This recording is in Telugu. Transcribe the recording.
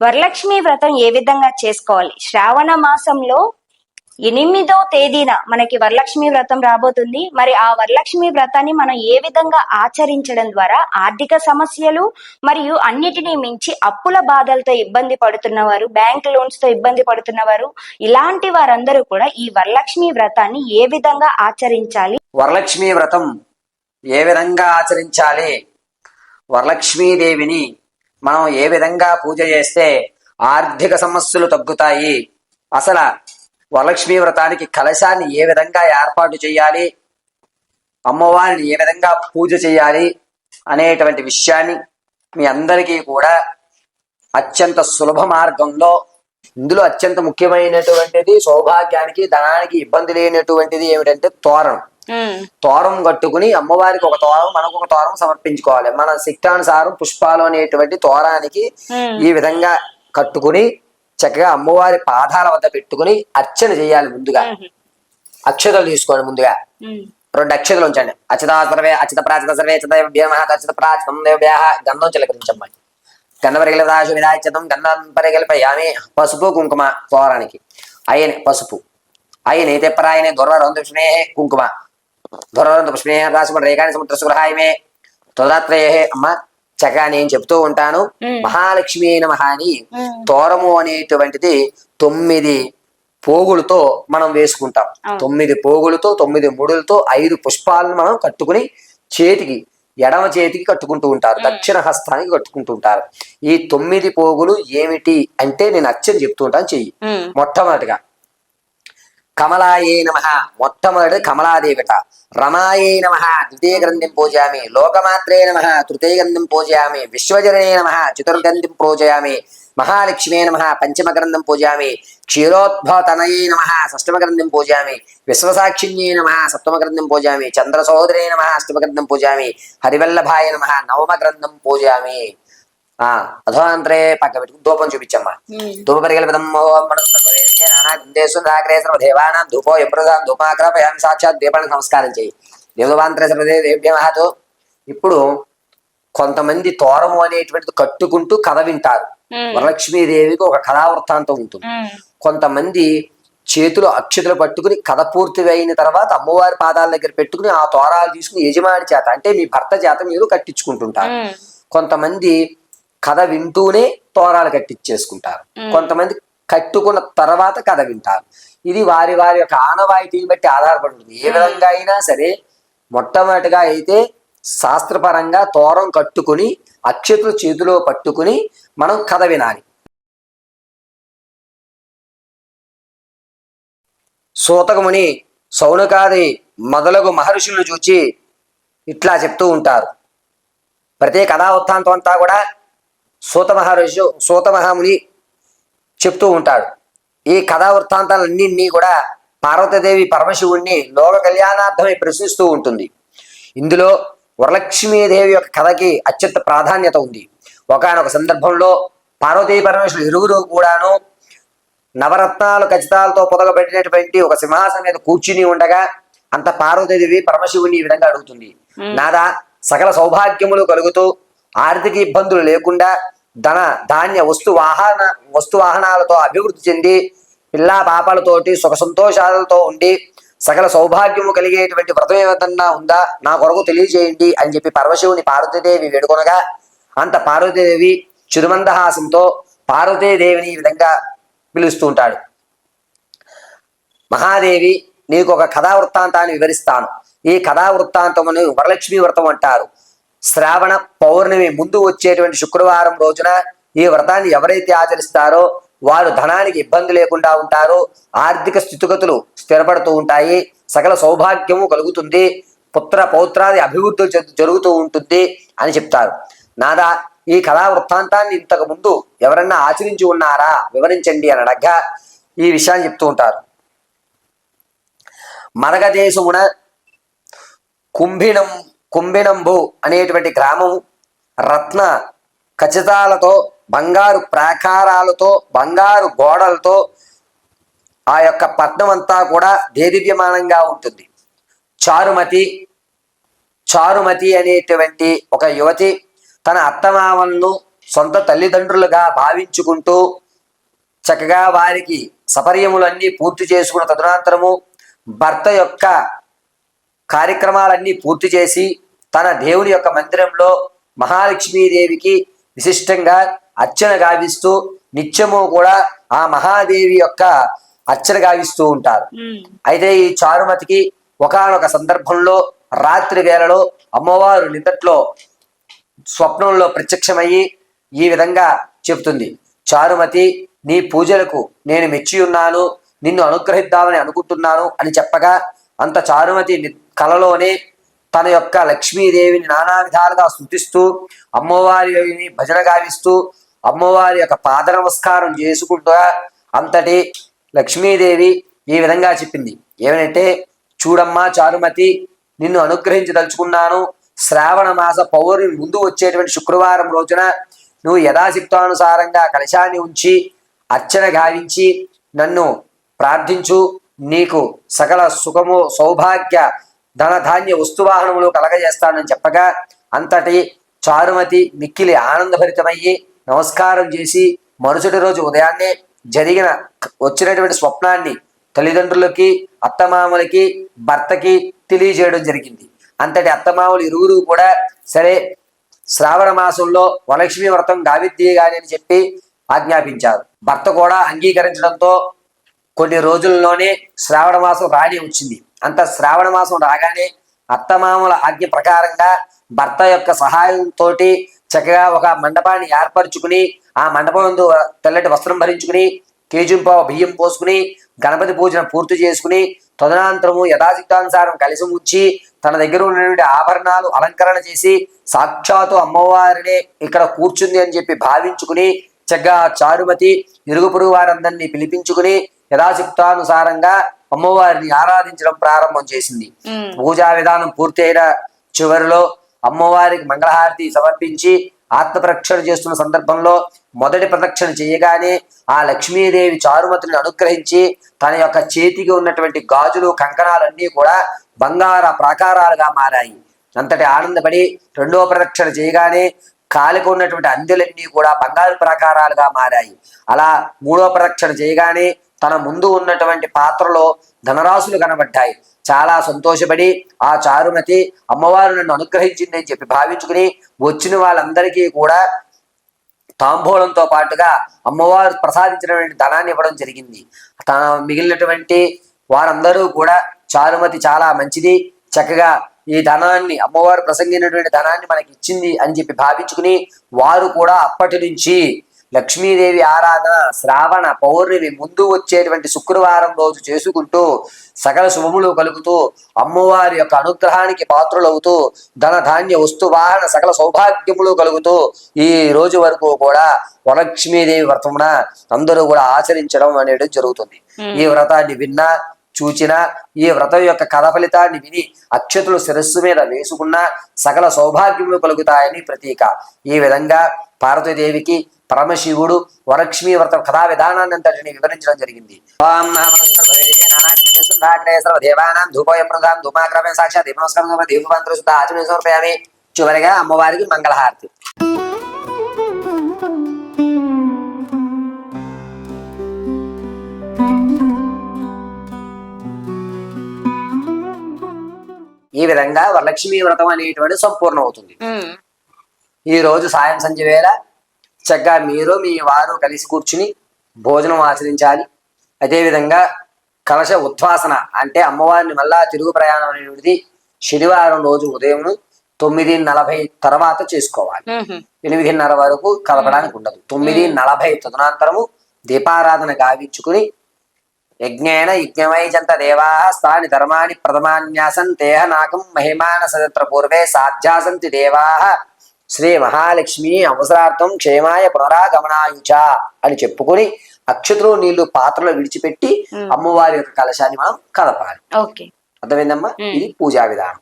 వరలక్ష్మి వ్రతం ఏ విధంగా చేసుకోవాలి? శ్రావణ మాసంలో ఎనిమిదో తేదీన మనకి వరలక్ష్మి వ్రతం రాబోతుంది. మరి ఆ వరలక్ష్మి వ్రతాన్ని మనం ఏ విధంగా ఆచరించడం ద్వారా ఆర్థిక సమస్యలు మరియు అన్నిటినీ మించి అప్పుల బాధలతో ఇబ్బంది పడుతున్నవారు బ్యాంక్ లోన్స్తో ఇబ్బంది పడుతున్నవారు ఇలాంటి వారందరూ కూడా ఈ వరలక్ష్మి వ్రతాన్ని ఏ విధంగా ఆచరించాలి? వరలక్ష్మి వ్రతం ఏ విధంగా ఆచరించాలి? వరలక్ష్మీదేవిని మనం ఏ విధంగా పూజ చేస్తే ఆర్థిక సమస్యలు తగ్గుతాయి? అసలు వరలక్ష్మీ వ్రతానికి కలశాన్ని ఏ విధంగా ఏర్పాటు చేయాలి? అమ్మవారిని ఏ విధంగా పూజ చేయాలి? అనేటువంటి విషయాన్ని మీ అందరికీ కూడా అత్యంత సులభ మార్గంలో ఇందులో అత్యంత ముఖ్యమైనటువంటిది సౌభాగ్యానికి ధనానికి ఇబ్బంది లేనటువంటిది ఏమిటంటే తోరణం. తోరం కట్టుకుని అమ్మవారికి ఒక తోరం మనకు ఒక తోరం సమర్పించుకోవాలి. మన శక్తానుసారం పుష్పాలు అనేటువంటి తోరానికి ఈ విధంగా కట్టుకుని చక్కగా అమ్మవారి పాదాల వద్ద పెట్టుకుని అర్చన చేయాలి ముందుగా. అక్షతలు తీసుకోండి ముందుగా. రెండు అక్షతలు ఉంచండి. అచిత సర్వే అచిత ప్రాచిత సర్వే చిత అచిత ప్రాచితం దేవ్యాహ గంధం చిలకరించమ్మా గంధ పరిగెల దాశు విరాచితం గంధం పరిగెలిపయామి పసుపు కుంకుమ తోరానికి అయ్యనే పసుపు. అయ్యనే తెప్పరాయనే దొరవరం దృష్ణే కుంకుమ. రేఖాని సముద్ర సుగ్రహాయమే. తొదత్రయే అమ్మ చక్కగా నేను చెప్తూ ఉంటాను. మహాలక్ష్మి అయిన మహాని తోరము అనేటువంటిది తొమ్మిది పోగులతో మనం వేసుకుంటాం. తొమ్మిది పోగులతో తొమ్మిది ముడులతో ఐదు పుష్పాలను మనం కట్టుకుని చేతికి ఎడమ చేతికి కట్టుకుంటూ ఉంటారు. దక్షిణ హస్తానికి కట్టుకుంటూ ఉంటారు. ఈ తొమ్మిది పోగులు ఏమిటి అంటే నేను అచ్చని చెప్తూ ఉంటాను చెయ్యి. మొట్టమొదటిగా కమలాయే నమ. మొట్టమొదటి కమలాదేవిట రమాయే నమ. ద్వితీయ గ్రంథిం పూజయామి. లోకమాత్రే నమ. తృతీయ గ్రంథిం పూజయామి. విశ్వజననే నమ. చతుర్గ్రంథిం పూజయామి. మహాలక్ష్మే నమ. పంచమ గ్రంథం పూజయామి. క్షీరోద్భవతనయే నమ. షష్టమ గ్రంథం పూజయామి. విశ్వసాక్షిణ్యే నమ. సప్తమ గ్రంథం పూజయామి. చంద్రసోదరే నమ. అష్టమ గ్రంథం పూజయామి. హరివల్లభాయ నమ. నవమ గ్రంథం పూజయామి. ఆ అధోంతరే పక్క పెట్టుకుని ధూపం చూపించమ్మా. ధూప పరికల్పితం నానాగ్రేశ్వర దేవానాం ధూపో ధూపాగ్రపయామి సాక్షాత్ దీపానికి నమస్కారం చేయి దేవవాంతర సర్వదే ఇప్పుడు కొంతమంది తోరము అనేటువంటిది కట్టుకుంటూ కథ వింటారు. వరలక్ష్మీదేవికి ఒక కథావృత్తాంతం ఉంటుంది. కొంతమంది చేతులు అక్షతలు పట్టుకుని కథ పూర్తి అయిన తర్వాత అమ్మవారి పాదాల దగ్గర పెట్టుకుని ఆ తోరాలు తీసుకుని యజమాని చేత అంటే మీ భర్త చేత మీరు కట్టించుకుంటుంటారు. కొంతమంది కథ వింటూనే తోరాలు కట్టించేసుకుంటారు కొంతమంది కట్టుకున్న తర్వాత కథ వింటారు. ఇది వారి వారి యొక్క ఆనవాయితీని బట్టి ఆధారపడి ఉంటుంది ఏ విధంగా అయినా సరే మొట్టమొదటిగా అయితే శాస్త్రపరంగా తోరం కట్టుకుని అక్షతులు చేతిలో పట్టుకుని మనం కథ వినాలి. సూతకముని సౌనకాది మొదలగు మహర్షులను చూచి ఇట్లా చెప్తూ ఉంటారు. ప్రతి కథా వృత్తాంతం అంతా కూడా సూత మహర్షి సూత మహాముని చెప్తూ ఉంటాడు. ఈ కథా వృత్తాంతాలన్నింటినీ కూడా పార్వతీదేవి పరమశివుణ్ణి లోక కళ్యాణార్థమై ప్రశ్నిస్తూ ఉంటుంది. ఇందులో వరలక్ష్మీదేవి యొక్క కథకి అత్యంత ప్రాధాన్యత ఉంది. ఒకనొక సందర్భంలో పార్వతీ పరమేశ్వరులు ఇరువురు కూడాను నవరత్నాలు ఖచ్చితాలతో పొదగబెట్టినటువంటి ఒక సింహాసనం మీద కూర్చుని ఉండగా అంత పార్వతీదేవి పరమశివుని ఈ విధంగా అడుగుతుంది. నాదా సకల సౌభాగ్యములు కలుగుతూ ఆర్థిక ఇబ్బందులు లేకుండా ధన ధాన్య వస్తు వాహన వస్తు వాహనాలతో అభివృద్ధి చెంది పిల్లా పాపాలతోటి సుఖ సంతోషాలతో ఉండి సకల సౌభాగ్యము కలిగేటువంటి వ్రతం ఏదన్నా ఉందా? నా కొరకు తెలియజేయండి అని చెప్పి పరమశివుని పార్వతీదేవి వేడుకొనగా అంత పార్వతీదేవి చిరుమందహాసంతో పార్వతీదేవిని ఈ విధంగా పిలుస్తూ ఉంటాడు. మహాదేవి నీకు ఒక కథా వృత్తాంతాన్ని వివరిస్తాను. ఈ కథా వృత్తాంతమును వరలక్ష్మి వ్రతం అంటారు. శ్రావణ పౌర్ణమి ముందు వచ్చేటువంటి శుక్రవారం రోజున ఈ వ్రతాన్ని ఎవరైతే ఆచరిస్తారో వారు ధనానికి ఇబ్బంది లేకుండా ఉంటారు. ఆర్థిక స్థితిగతులు స్థిరపడుతూ ఉంటాయి. సకల సౌభాగ్యము కలుగుతుంది. పుత్ర పౌత్రాది అభివృద్ధి జరుగుతూ ఉంటుంది అని చెప్తారు. నాదా ఈ కళా వృత్తాంతాన్ని ఇంతకు ముందు ఎవరన్నా ఆచరించి ఉన్నారా? వివరించండి అని అడగ్గా ఈ విషయాన్ని చెప్తూ ఉంటారు. మరగదేశమున కుంభినం కుంబినంబు అనేటువంటి గ్రామము రత్న ఖచ్చితాలతో బంగారు ప్రాకారాలతో బంగారు గోడలతో ఆ యొక్క పట్నం అంతా కూడా దేదివ్యమానంగా ఉంటుంది. చారుమతి చారుమతి అనేటువంటి ఒక యువతి తన అత్తమామలను సొంత తల్లిదండ్రులుగా భావించుకుంటూ చక్కగా వారికి సపర్యములన్నీ పూర్తి చేసుకున్న తదనంతరము భర్త యొక్క కార్యక్రమాలన్నీ పూర్తి చేసి తన దేవుని యొక్క మందిరంలో మహాలక్ష్మీదేవికి విశిష్టంగా అర్చన గావిస్తూ నిత్యము కూడా ఆ మహాదేవి యొక్క అర్చన గావిస్తూ ఉంటారు. అయితే ఈ చారుమతికి ఒకానొక సందర్భంలో రాత్రి వేళలో అమ్మవారు నిదట్లో స్వప్నంలో ప్రత్యక్షమయ్యి ఈ విధంగా చెబుతుంది. చారుమతి నీ పూజలకు నేను మెచ్చి ఉన్నాను నిన్ను అనుగ్రహిద్దామని అనుకుంటున్నాను అని చెప్పగా అంత చారుమతి కలలోనే తన యొక్క లక్ష్మీదేవిని నానా విధాలుగా స్థుతిస్తూ అమ్మవారిని భజన గావిస్తూ అమ్మవారి యొక్క పాద నమస్కారం చేసుకుంటూ అంతటి లక్ష్మీదేవి ఈ విధంగా చెప్పింది. ఏమనంటే చూడమ్మా చారుమతి నిన్ను అనుగ్రహించదలుచుకున్నాను. శ్రావణ మాస పౌర్ణమి ముందు వచ్చేటువంటి శుక్రవారం రోజున నువ్వు యథాశక్తానుసారంగా కలశాన్ని ఉంచి అర్చన గావించి నన్ను ప్రార్థించు. నీకు సకల సుఖము సౌభాగ్య ధనధాన్య వస్తువాహనములు కలగజేస్తానని చెప్పగా అంతటి చారుమతి మిక్కిలి ఆనందభరితమయ్యి నమస్కారం చేసి మరుసటి రోజు ఉదయాన్నే జరిగిన వచ్చినటువంటి స్వప్నాన్ని తల్లిదండ్రులకి అత్తమామలకి భర్తకి తెలియజేయడం జరిగింది. అంతటి అత్తమామలు ఇరువురు కూడా సరే శ్రావణ మాసంలో వరలక్ష్మి వ్రతం గావిద్దీయాలి అని చెప్పి ఆజ్ఞాపించారు. భర్త కూడా అంగీకరించడంతో కొన్ని రోజుల్లోనే శ్రావణ మాసం రాని వచ్చింది. అంత శ్రావణ మాసం రాగానే అత్తమామల ఆజ్ఞ ప్రకారంగా భర్త యొక్క సహాయంతో చక్కగా ఒక మండపాన్ని ఏర్పరచుకుని ఆ మండపం తెల్లటి వస్త్రం భరించుకుని కేజుంప బియ్యం పోసుకుని గణపతి పూజను పూర్తి చేసుకుని తదనంతరము యథాచిత్తానుసారం కలిసి ముచ్చి తన దగ్గర ఉన్నటువంటి ఆభరణాలు అలంకరణ చేసి సాక్షాత్తు అమ్మవారినే ఇక్కడ కూర్చుంది అని చెప్పి భావించుకుని చక్కగా చారుమతి ఇరుగు పొరుగు వారందరినీ పిలిపించుకుని యథాశక్తానుసారంగా అమ్మవారిని ఆరాధించడం ప్రారంభం చేసింది. పూజా విధానం పూర్తయిన చివరిలో అమ్మవారికి మంగళహారతి సమర్పించి ఆత్మ ప్రదక్షిణ చేస్తున్న సందర్భంలో మొదటి ప్రదక్షిణ చేయగానే ఆ లక్ష్మీదేవి చారుమతిని అనుగ్రహించి తన యొక్క చేతికి ఉన్నటువంటి గాజులు కంకణాలన్నీ కూడా బంగార ప్రాకారాలుగా మారాయి. అంతటి ఆనందపడి రెండవ ప్రదక్షిణ చేయగానే కాలికి ఉన్నటువంటి అందెలన్నీ కూడా బంగారు ప్రాకారాలుగా మారాయి. అలా మూడో ప్రదక్షిణ చేయగానే తన ముందు ఉన్నటువంటి పాత్రలో ధనరాశులు కనబడ్డాయి. చాలా సంతోషపడి ఆ చారుమతి అమ్మవారు నన్ను అనుగ్రహించింది అని చెప్పి భావించుకుని వచ్చిన వాళ్ళందరికీ కూడా తాంబూలంతో పాటుగా అమ్మవారు ప్రసాదించినటువంటి ధనాన్ని ఇవ్వడం జరిగింది. తన మిగిలినటువంటి వారందరూ కూడా చారుమతి చాలా మంచిది చక్కగా ఈ ధనాన్ని అమ్మవారు ప్రసంగినటువంటి ధనాన్ని మనకి ఇచ్చింది అని చెప్పి భావించుకుని వారు కూడా అప్పటి నుంచి లక్ష్మీదేవి ఆరాధన శ్రావణ పౌర్ణమి ముందు వచ్చేటువంటి శుక్రవారం రోజు చేసుకుంటూ సకల శుభములు కలుగుతూ అమ్మవారి యొక్క అనుగ్రహానికి పాత్రులవుతూ ధన ధాన్య వస్తు వాహన సకల సౌభాగ్యములు కలుగుతూ ఈ రోజు వరకు కూడా వరలక్ష్మీదేవి వ్రతమున అందరూ కూడా ఆచరించడం అనేది జరుగుతుంది. ఈ వ్రతాన్ని విన్నా చూచిన ఈ వ్రతం యొక్క కథ ఫలితాన్ని విని అక్షతులు శిరస్సు మీద వేసుకున్న సకల సౌభాగ్యములు కలుగుతాయని ప్రతీక. ఈ విధంగా పార్వతీదేవికి పరమశివుడు వరక్ష్మి వ్రత కథా విధానాన్ని అంతటిని వివరించడం జరిగింది. ఓం దేవానాం ధూపోయం ప్రధానం సాక్షాత్ నమస్కారం ఆచరణ సమర్పయామి. చివరిగా అమ్మవారికి మంగళహారతి. ఈ విధంగా వరలక్ష్మీ వ్రతం అనేటువంటి సంపూర్ణం అవుతుంది ఈ రోజు సాయం సంధ్య వేళ చక్కగా మీరు మీ వారు కలిసి కూర్చుని భోజనం ఆచరించాలి. అదేవిధంగా కలశ ఉద్వాసన అంటే అమ్మవారిని మళ్ళా తిరుగు ప్రయాణం అనేటువంటిది శనివారం రోజు ఉదయం తొమ్మిది నలభై తర్వాత చేసుకోవాలి. ఎనిమిదిన్నర వరకు కలపడానికి ఉండదు. తొమ్మిది నలభై తదనంతరము దీపారాధన గావించుకుని యజ్ఞేన యజ్ఞమై చంత దేవా స్థాని ధర్మాని ప్రథమాన్యాసన్ తేహ నాకం మహిమాన సదత్ర పూర్వే సాధ్యాసంతి దేవా. శ్రీ మహాలక్ష్మి అవసరార్థం క్షేమాయ పునరాగమనాయుచ అని చెప్పుకొని అక్షతులు నీళ్ళు పాత్రలో విడిచిపెట్టి అమ్మవారి యొక్క కలశాన్ని మనం కలపాలి. ఓకే. అర్థమైందమ్మా? ఇది పూజా విధానం.